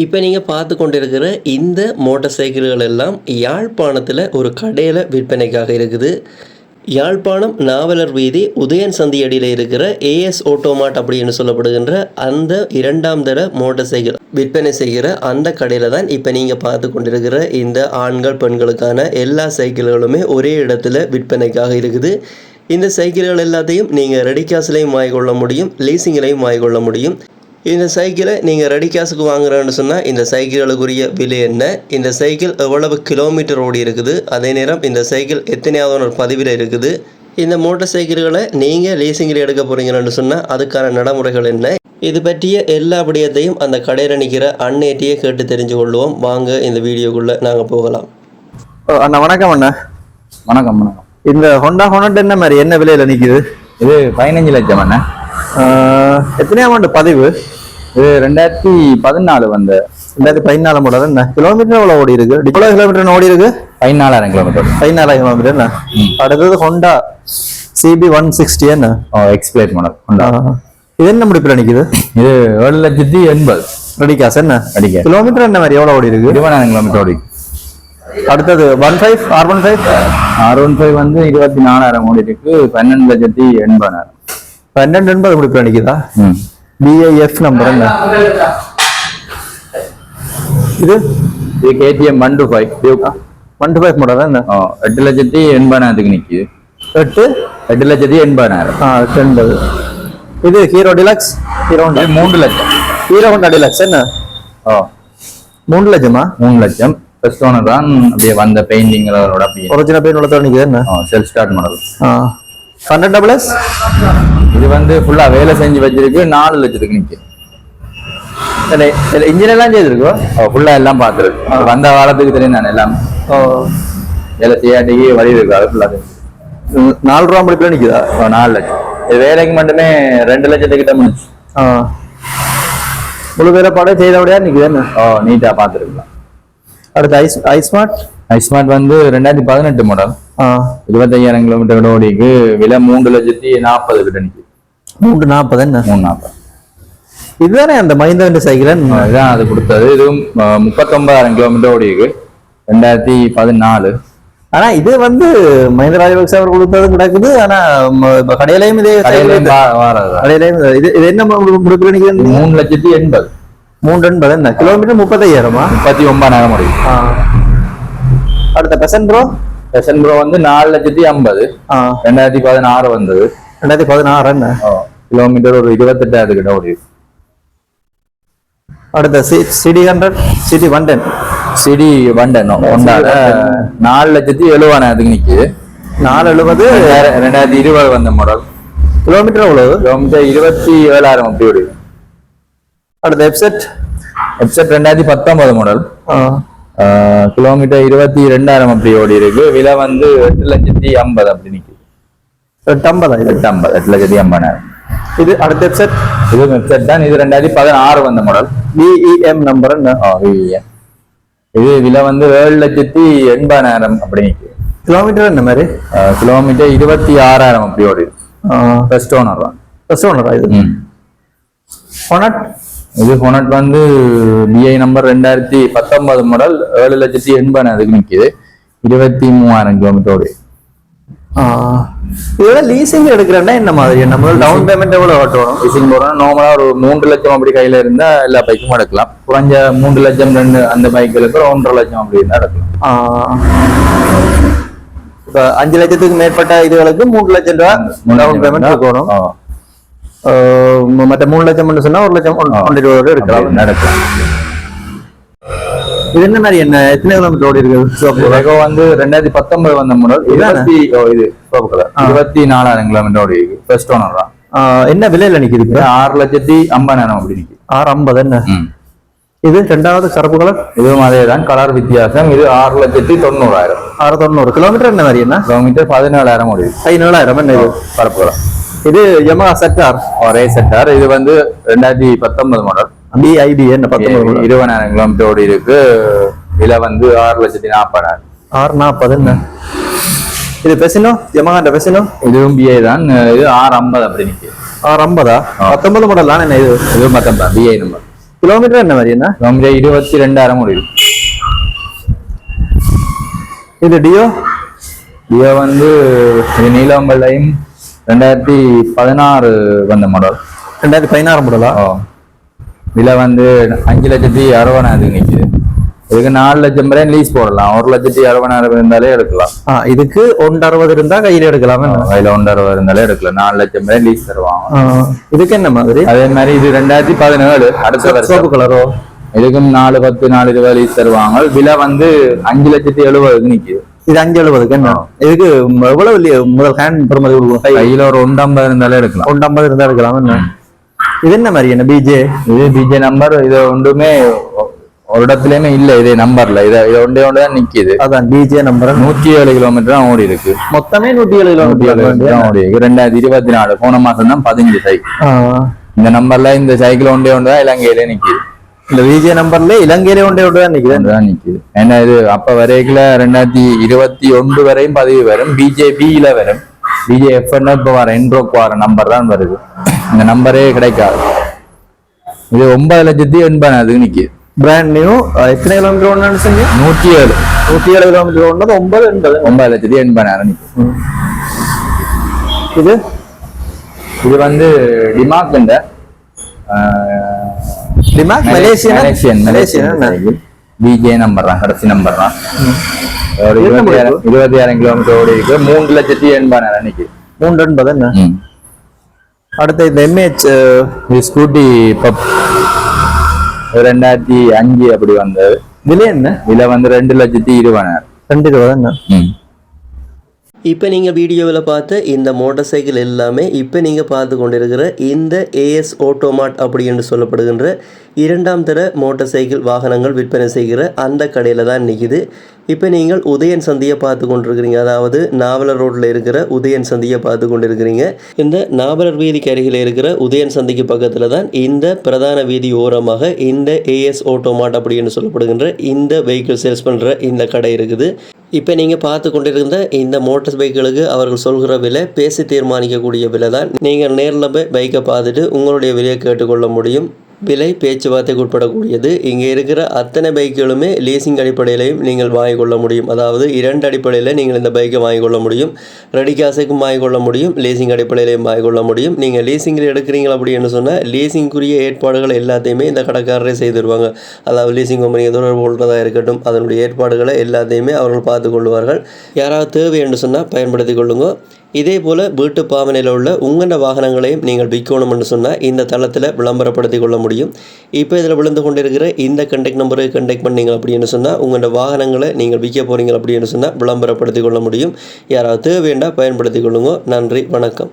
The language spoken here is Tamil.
இப்போ நீங்கள் பார்த்து கொண்டிருக்கிற இந்த மோட்டார் சைக்கிள்கள் எல்லாம் யாழ்ப்பாணத்தில் ஒரு கடையில் விற்பனைக்காக இருக்குது. யாழ்ப்பாணம் நாவலர் வீதி உதயன் சந்தி அடியில் இருக்கிற ஏஎஸ் ஓட்டோமாட் அப்படின்னு சொல்லப்படுகின்ற அந்த இரண்டாம் தர மோட்டார் சைக்கிள் விற்பனை செய்கிற அந்த கடையில் தான் இப்போ நீங்கள் பார்த்து கொண்டிருக்கிற இந்த ஆண்கள் பெண்களுக்கான எல்லா சைக்கிள்களுமே ஒரே இடத்துல விற்பனைக்காக இருக்குது. இந்த சைக்கிள்கள் எல்லாத்தையும் நீங்கள் ரெடி காசுலையும் வாங்கிக்கொள்ள முடியும் லீசிங்கிலையும் வாங்கிக்கொள்ள முடியும். இந்த சைக்கிளை நீங்கள் ரெடி காசுக்கு வாங்குறேன்னு சொன்னால் இந்த சைக்கிள்களுக்குரிய விலை என்ன? இந்த சைக்கிள் எவ்வளவு கிலோமீட்டர் ஓடி இருக்குது? அதே நேரம் இந்த சைக்கிள் எத்தனையாவது ஒரு பதிவில் இருக்குது? இந்த மோட்டார் சைக்கிள்களை நீங்கள் லீசிங்கில் எடுக்க போகிறீங்கன்னு சொன்னால் அதுக்கான நடைமுறைகள் என்ன? இது பற்றிய எல்லா விடயத்தையும் அந்த கடையில் நிற்கிற அண்ணேட்டியே கேட்டு தெரிஞ்சு கொள்வோம் வாங்க இந்த வீடியோக்குள்ளே நாங்கள் போகலாம். ஓ, அண்ணா வணக்கம் அண்ணா. வணக்கம் வணக்கம். இந்த ஹொண்டா ஹொனட் என்ன மாதிரி என்ன விலையில நிக்குது? இது பதினஞ்சு லட்சம் அண்ணா. ஆஹ், எத்தனையாம் ஆண்டு பதிவு? இது ரெண்டாயிரத்தி பதினாலு வந்த ரெண்டாயிரத்தி பதினாலு மாடல் என்ன? கிலோமீட்டர் எவ்வளவு ஓடி இருக்கு? எவ்வளவு கிலோமீட்டர் ஓடி இருக்கு? பதினாலாயிரம் கிலோமீட்டர் பதினாலாயிரம் கிலோமீட்டர் என்ன? அடுத்தது ஹொண்டா சிபி ஒன் சிக்ஸ்டி என்ன? ஓ எக்ஸ்பிளைட் மாடல் ஆஹ். இது என்ன முடிப்பில் நிக்குது இது ஏழு லட்சத்தி எண்பது. ரெடி காசு என்ன? அடிக்க கிலோமீட்டர் என்ன மாதிரி எவ்வளவு ஓடி இருக்கு? இருபதாயிரம் கிலோமீட்டர் ஓடி. அடுத்தது one five R one five R one five வந்து இருபத்தி நாலாயிரம் ஓடி இருக்கு பன்னெண்டு லட்சத்தி எண்பதாயிரம். பன்னெண்டு எண்பது முடிப்பில் நிக்குதா ம். பிஐஎஃப் நம்பர் என்ன? இது? இது KTM one two five one two five model என்ன? ஓ எட்டு லட்சத்தி எண்பதாயிரத்துக்கு நிக்குது. எட்டு? எட்டு லட்சத்தி எண்பதாயிரம். ஆ எண்பது. இது ஹீரோ டிலக்ஸ்? Hero Honda. மூன்று லட்சம். ஹீரோ ஹோண்டா டிலக்ஸ் என்ன? ஓ மூணு லட்சமா? மூணு லட்சம். ஃபர்ஸ்ட் ஓனர் தான். அப்படியே வந்த பெயிண்டிங்களோட அப்படியே ஒரிஜினல் பெயின் உள்ள நிக்குது என்ன? செல்ஃப் ஸ்டார்ட் மாடல் ஆ. டபுள் எஸ் இது வந்து ஃபுல்லா வேலை செஞ்சு வச்சிருக்கு. நாலு லட்சத்துக்கு நிக்கு. இன்ஜின் எல்லாம் செய்திருக்கோம் ஃபுல்லா எல்லாம் பார்த்துருக்கு. வந்த காலத்துக்கு தெரியும் நான் எல்லாம். வேலை செய்யாட்டிக்கு வழி இருக்கு. அது ஃபுல்லா நாலு ரூபா முடிப்பில் நிக்குதா? நாலு லட்சம். இது வேலைக்கு மட்டுமே ரெண்டு லட்சத்துக்கிட்ட முடிச்சு ஆ. முழு வேலைப்பாடு செய்தபடியா நிக்குது ஓ நீட்டா பார்த்துருக்கலாம். அடுத்து ஐஸ் ஐஸ்மார்ட் ஐஸ்மார்ட் வந்து ரெண்டாயிரத்தி பதினெட்டு மாடல் இருபத்தையாயிரம் கிலோமீட்டர் ஓடிக்கு விலை மூன்று லட்சத்தி நாற்பது கிட்ட மூன்று நாற்பது என்ன? மூணு நாற்பது. இதுதானே அந்த மஹிந்திரா சைக்கிள்? இதுதான் அது கொடுத்தது. இதுவும் முப்பத்தொன்பதாயிரம் கிலோமீட்டர் ஓடிக்கு ரெண்டாயிரத்தி பதினாலு. ஆனா இது வந்து மஹிந்திர ராஜபக்சே அவர் கொடுத்தது கிடக்குது. ஆனா கடையிலையும் இதே கடையிலையும் இது இது என்ன நிக்குது மூணு லட்சத்தி எண்பது. மூன்று எண்பது என்ன? கிலோமீட்டர் முப்பத்தையாயிரமா? முப்பத்தி ஒன்பதாயிரம் முடியும். அடுத்த பெசன் ப்ரோ பெசன் ப்ரோ வந்து நாலு லட்சத்தி ஐம்பது. ரெண்டாயிரத்தி பதினாறு வந்தது. ரெண்டாயிரத்தி பதினாறு என்ன? கிலோமீட்டர் ஒரு இருபத்தெட்டாயிரம் கிட்ட ஓடி அடுத்த C CD hundred CD one ten CD one ten ஒன்றால நாலு லட்சத்தி எழுபதாயிரத்துக்கு நிக்குது. நாலு எழுபது. ரெண்டாயிரத்தி இருபது வந்த மாடல் கிலோமீட்டர் எவ்வளவு? கிலோமீட்டர் இருபத்தி ஏழாயிரம் அப்படி ஓடி அடுத்த வெப்செட் வெப்சைட் ரெண்டாயிரத்தி பத்தொன்பது மாடல் கிலோமீட்டர் இருபத்தி ரெண்டாயிரம் அப்படி ஓடி இருக்கு. விலை வந்து எட்டு லட்சத்தி ஐம்பது அப்படி நிக்குது. எட்டு ஐம்பதா இது? எட்டு ஐம்பது எட்டு லட்சத்தி ஐம்பதாயிரம். இது அடுத்த வெப்செட் இது வெப்சைட் தான். இது ரெண்டாயிரத்தி பதினாறு வந்த மாடல் விஇஎம் நம்பர். இது விலை வந்து ஏழு லட்சத்தி எண்பதாயிரம் அப்படி நிக்குது. கிலோமீட்டர் என்ன மாதிரி? கிலோமீட்டர் இருபத்தி ஆறாயிரம் அப்படி ஓடி ஃபர்ஸ்ட் ஓனர் தான். ஃபர்ஸ்ட் ஒன்றா இது? ம். இது ஹோனட் வந்து பிஐ நம்பர் ரெண்டாயிரத்தி பத்தொன்பது மாடல் ஏழு லட்சத்தி எண்பதாயிரத்துக்கு நிக்குது. இருபத்தி மூவாயிரம் கிலோமீட்டர் ஓடி. இதோட லீசிங் எடுக்கிறேன்னா என்ன மாதிரி? நம்ம டவுன் பேமெண்ட் எவ்வளவு கட்டணும்? லீசிங் போறோம் நார்மலா ஒரு மூன்று லட்சம் அப்படி கையில இருந்தா எல்லா பைக்கும் எடுக்கலாம். குறைஞ்ச மூன்று லட்சம் ரெண்டு அந்த பைக்குகளுக்கு ஒரு ஒன்றரை லட்சம் அப்படி இருந்தா எடுக்கலாம். இப்ப அஞ்சு லட்சத்துக்கு மேற்பட்ட இதுகளுக்கு மூணு லட்சம் ரூபா? டவுன் பேமெண்ட் ஆ, மற்ற மூணு லட்சம் சொன்னா ஒரு லட்சம் ஒன்று ஒன்று இருபது ரூபா எடுக்கலாம். அப்படி எடுக்கலாம் இது என்ன மாதிரி என்ன? எத்தனை கிலோமீட்டர் ஓடி இருக்கு Lego வந்து ரெண்டாயிரத்தி பத்தொன்பது வந்த மாடல் இதானே? இருபத்தி இது சிவப்பு கலர். இருபத்தி நாலாயிரம் கிலோமீட்டர் ஓடி இருக்கு ஃபர்ஸ்ட் ஓனர் தான். என்ன விலையில நிக்குது? ஆறு லட்சத்தி ஐம்பதாயிரம் அப்படி நிக்குது. ஆறு ஐம்பது என்ன. இது ரெண்டாவது கருப்பு கலர்? இதுவும் அதே தான் கலர் வித்தியாசம். இது ஆறு லட்சத்தி தொண்ணூறாயிரம். ஆறு தொண்ணூறு. கிலோமீட்டர் என்ன மாதிரி என்ன? கிலோமீட்டர் பதினேழாயிரம் ஓடி ஐநூறாயிரம் என்ன இது? பரப்பு கலர். இது யமஹா செக்டார் ஒரே செட்டார் இது வந்து ரெண்டாயிரத்தி பத்தொன்பது மாடல் பிஐபி என்ன பத்தொன்பது இருபதாயிரம் கிலோமீட்டர் ஓடி இருக்கு. விலை வந்து ஆறு லட்சத்தி நாற்பதாயிரம். ஆறு நாற்பது என்ன? இது பெசினோ யமஹாண்ட பெசினோ இதுவும் பிஐ தான். இது ஆறு ஐம்பது அப்படி நிக்குது. ஆறு ஐம்பதா? பத்தொன்பது மாடல் என்ன இது? இதுவும் பத்தொன்பது பிஐ நம்பர் கிலோமீட்டர் என்ன மாதிரி என்ன? கிலோமீட்டர் இருபத்தி ரெண்டாயிரம் ஓடி இருக்கு. இது டியோ இதை வந்து இது நீலாம்பள்ளையும் ரெண்டாயிரத்தி பதினாறு வந்த மாடல் ரெண்டாயிரத்தி பதினாறு மாடலா விலை வந்து அஞ்சு லட்சத்தி அறுபதாயிரத்துக்கு நிக்குது. இதுக்கு நாலு லட்சம் வரை லீஸ் போடலாம். ஒரு லட்சத்தி அறுபதாயிரம் இருந்தாலே எடுக்கலாம். இதுக்கு ஒன்று அறுபது இருந்தா கையில எடுக்கலாமே கையில ஒன்று அறுபது இருந்தாலே எடுக்கலாம். நாலு லட்சம் வரை லீஸ் தருவாங்க. இதுக்கு என்ன மாதிரி? அதே மாதிரி இது ரெண்டாயிரத்தி பதினேழு அடுத்த வருஷம். கலரோ இதுக்கும் நாலு பத்து நாலு இருபது லீஸ் தருவாங்க. விலை வந்து அஞ்சு லட்சத்தி எழுபதுக்கு நிக்குது. இது அஞ்சு எழுபதுக்கு என்ன இதுக்கு எவ்வளவு இல்லையா முதல் ஹேண்ட் பெருமதி கொடுக்கும்? கையில ஒரு ஒன்றம்பது இருந்தாலே எடுக்கலாம். ஒன்று ஐம்பது இருந்தா எடுக்கலாம். என்ன? இது என்ன மாதிரி? என்ன பிஜே இது பிஜே நம்பர் இது ஒன்றுமே ஒரு இடத்துலயுமே இல்ல. இதே நம்பர்ல இதை இது ஒன்றே ஒன்று தான் நிக்குது. அதான் பிஜே நம்பர் நூற்றி ஏழு கிலோமீட்டர் தான் ஓடி இருக்கு. மொத்தமே நூத்தி ஏழு கிலோமீட்டர் தான் ஓடி இருக்கு. ரெண்டாயிரத்தி இருபத்தி நாலு போன மாசம் தான் பதினஞ்சு சைக்கிள் இந்த நம்பர்ல இந்த சைக்கிள் ஒன்றே ஒன்று தான் இலங்கையில நிக்குது. இந்த விஜே நம்பர்ல இலங்கையில ஒன்றே ஒன்று தான் நிக்குது. தான் நிக்குது. ஏன்னா இது அப்ப வரைக்குல ரெண்டாயிரத்தி இருபத்தி ஒன்று வரையும் பதிவு வரும். பிஜேபியில வரும். பிஜேஎஃப் இப்ப வர என்ரோக் வர நம்பர் தான் வருது. இந்த நம்பரே கிடைக்காது. இது ஒன்பது லட்சத்தி எண்பதாயிரத்துக்கு நிக்குது. பிராண்ட் நியூ எத்தனை கிலோமீட்டர் ஒன்று செஞ்சு நூற்றி ஏழு. நூத்தி ஏழு கிலோமீட்டர் ஒன்று ஒன்பது எண்பது. ஒன்பது லட்சத்தி எண்பதாயிரம் நிக்குது. இது? இது வந்து டிமாக் டிமாக் Malaysian Malaysian Malaysian PJ number தான் கடைசி நம்பர் தான் ஒரு இருபத்தாயிரம் கிலோமீட்டர் ஓடி இருக்கு மூன்று லட்சத்தி எண்பதாயிரம் நிக்குது மூன்று எண்பது என்ன. அடுத்து இந்த எம்ஏஹெச் ஸ்கூட்டி பப் ரெண்டாயிரத்தி அஞ்சு அப்படி வந்தது விலை என்ன விலை வந்து ரெண்டு லட்சத்தி இருபதாயிரம் ரெண்டு இருபது என்ன ம். இப்போ நீங்கள் வீடியோவில் பார்த்த இந்த மோட்டார் சைக்கிள் எல்லாமே இப்போ நீங்கள் பார்த்து கொண்டிருக்கிற இந்த ஏஎஸ் ஆட்டோமாட் அப்படி என்று சொல்லப்படுகின்ற இரண்டாம் தர மோட்டார் சைக்கிள் வாகனங்கள் விற்பனை செய்கிற அந்த கடையில் தான் நிற்கிது இப்போ நீங்கள் உதயன் சந்தியை பார்த்து கொண்டிருக்கிறீங்க. அதாவது நாவலர் ரோட்டில் இருக்கிற உதயன் சந்தியை பார்த்து கொண்டிருக்கிறீங்க. இந்த நாவலர் வீதிக்கு அருகில் இருக்கிற உதயன் சந்திக்கு பக்கத்தில் தான் இந்த பிரதான வீதி ஓரமாக இந்த ஏஎஸ் ஆட்டோமாட் அப்படி என்று சொல்லப்படுகின்ற இந்த வெஹிக்கிள் சேல்ஸ் பண்ணுற இந்த கடை இருக்குது. இப்போ நீங்கள் பார்த்து கொண்டிருந்த இந்த மோட்டார் பைக்குகளுக்கு அவர்கள் சொல்கிற விலை பேசி தீர்மானிக்கக்கூடிய விலை தான் நீங்கள் நேரில் போய் பைக்கை பார்த்துட்டு உங்களுடைய விலையை கேட்டுக்கொள்ள முடியும். விலை பேச்சுவார்த்தைக்கு உட்படக்கூடியது. இங்கே இருக்கிற அத்தனை பைக்குகளுமே லீசிங் அடிப்படையிலையும் நீங்கள் வாங்கிக்கொள்ள முடியும். அதாவது இரண்டு அடிப்படையில் நீங்கள் இந்த பைக்கை வாங்கிக்கொள்ள முடியும். ரெடி காசுக்கும் வாங்கிக்கொள்ள முடியும். லீசிங் அடிப்படையிலையும் வாங்கிக்கொள்ள முடியும். நீங்கள் லீசிங்கில் எடுக்கிறீங்க அப்படின்னு சொன்னால் லீசிங்குரிய ஏற்பாடுகள் எல்லாத்தையுமே இந்த கடைக்காரரே செய்திருவாங்க அதாவது லீசிங் கம்பெனி தொடர்பு கொள்வதாக இருக்கட்டும் அதனுடைய ஏற்பாடுகளை எல்லாத்தையுமே அவர்கள் பார்த்து கொள்வார்கள். யாராவது தேவை என்று சொன்னால் பயன்படுத்தி கொள்ளுங்க. இதே போல் வீட்டு பாவனையில் உள்ள உங்கண்ட வாகனங்களையும் நீங்கள் விற்கணும்னு சொன்னால் இந்த தளத்தில் விளம்பரப்படுத்தி கொள்ள முடியும். இப்போ இதில் விழுந்து கொண்டிருக்கிற இந்த கண்டெக்ட் நம்பருக்கு கண்டெக்ட் பண்ணீங்க அப்படின்னு சொன்னால் உங்களோட வாகனங்களை நீங்கள் விற்க போகிறீங்க அப்படின்னு சொன்னால் விளம்பரப்படுத்தி கொள்ள முடியும். யாராவது தேவைண்டா பயன்படுத்தி கொள்ளுங்க. நன்றி வணக்கம்.